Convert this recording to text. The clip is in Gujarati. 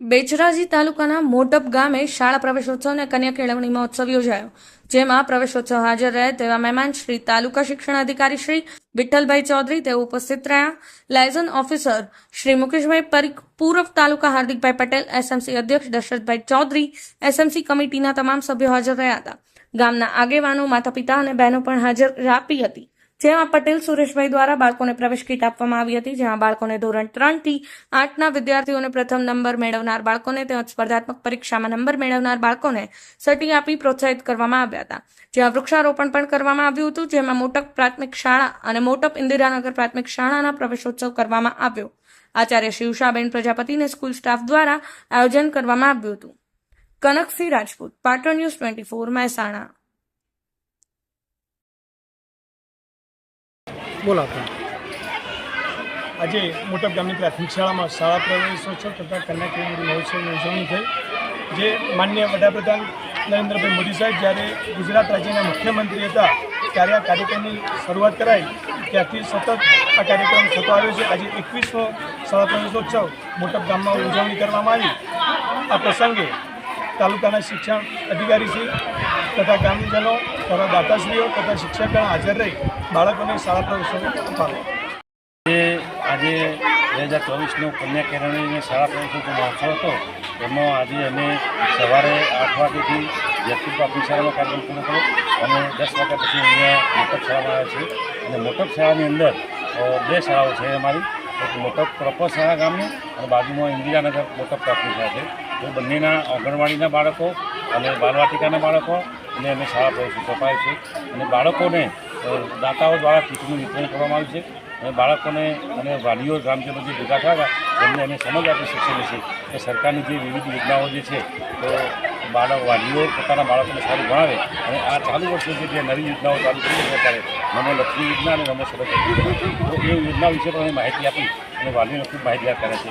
બેચરાજી તાલુકાના મોટપ ગામે શાળા પ્રવેશોત્સવ અને કન્યા કેળવણી મહોત્સવ યોજાયો, જેમાં પ્રવેશોત્સવ હાજર રહે તેવા મહેમાન શ્રી તાલુકા શિક્ષણ અધિકારી શ્રી વિઠ્ઠલભાઈ ચૌધરી તેઓ ઉપસ્થિત રહ્યા. લાયઝન ઓફિસર શ્રી મુકેશભાઈ પરીખ પૂર્વ તાલુકા હાર્દિકભાઈ પટેલ, એસએમસી અધ્યક્ષ દશરથભાઈ ચૌધરી, એસએમસી કમિટીના તમામ સભ્યો હાજર રહ્યા હતા. ગામના આગેવાનો માતા પિતા અને બહેનો પણ હાજર આપી હતી. જેમાં પટેલ સુરેશભાઈ દ્વારા બાળકોને પ્રવેશ કીટ આપવામાં આવી હતી, જેમાં બાળકોને ધોરણ ત્રણથી આઠના વિદ્યાર્થીઓને પ્રથમ નંબર મેળવનાર બાળકોને તેમજ સ્પર્ધાત્મક પરીક્ષામાં નંબર મેળવનાર બાળકોને સટી આપી પ્રોત્સાહિત કરવામાં આવ્યા હતા. જેમાં વૃક્ષારોપણ પણ કરવામાં આવ્યું હતું, જેમાં મોટક પ્રાથમિક શાળા અને મોટપ ઇન્દિરાનગર પ્રાથમિક શાળાના પ્રવેશોત્સવ કરવામાં આવ્યો. આચાર્ય શિવશાબેન પ્રજાપતિને સ્કૂલ સ્ટાફ દ્વારા આયોજન કરવામાં આવ્યું હતું. Kanaksinh Rajput, Patan news twenty four, Mehsana. બોલો આજે મોટા ગામની પ્રાથમિક શાળામાં શાળા પ્રવેશોત્સવ તથા કન્યા કેળવણી મહોત્સવની ઉજવણી થઈ, જે માન્ય વડાપ્રધાન નરેન્દ્રભાઈ મોદી સાહેબ જ્યારે ગુજરાત રાજ્યના મુખ્યમંત્રી હતા, ત્યારે આ કાર્યક્રમની શરૂઆત કરાઈ, ત્યારથી સતત આ કાર્યક્રમ થતો આવ્યો છે. આજે એકવીસમો શાળા પ્રવેશોત્સવ મોટપ ગામમાં ઉજવણી કરવામાં આવી. આ પ્રસંગે તાલુકાના શિક્ષણ અધિકારીશ્રી તથા ગ્રામજનો તથા દાતાશ્રીઓ, તથા શિક્ષકગણ હાજર રહી બાળકોને શાળા પ્રવેશોત્સવ અપાવે આજે બે હજાર ચોવીસનો કન્યા કેળવણી શાળા પ્રવેશનો મહોત્સવ હતો, એમાં આજે અમે સવારે આઠ વાગ્યાથી વ્યક્તિ પ્રાથમિક શાળાનો કાર્યક્રમ પૂરો કર્યો અને દસ વાગ્યા પછી અહીંયા મોટપ શાળામાં આવ્યા છે અને મોટપ શાળાની અંદર બે શાળાઓ છે અમારી. એક મોટપ પ્રપર શાળા ગામની અને બાજુમાં ઇન્દિરાનગર મોટપ પ્રાથમિક શાળા છે. તો બંનેના આંગણવાડીના બાળકો અને બાલવાટિકાના બાળકો અને અમે શાળા અપાય છે. અને બાળકોને દાતાઓ દ્વારા કીટનું વિતરણ કરવામાં આવ્યું છે. અને બાળકોને અને વાલીઓ ગ્રામજનો જે ભેગા થયા એમને અમે સમજ આપી શિક્ષણ છે કે સરકારની જે વિવિધ યોજનાઓ જે છે, તો બાળક, વાલીઓ પોતાના બાળકોને સારું ભણાવે. અને આ ચાલુ વર્ષે જે નવી યોજનાઓ ચાલુ કરી સરકારે મને લક્ષ્મી યોજના અને રમેશ તો એ યોજના વિશે પણ માહિતી આપી અને વાલીઓને ખૂબ માહિતગાર કરે છે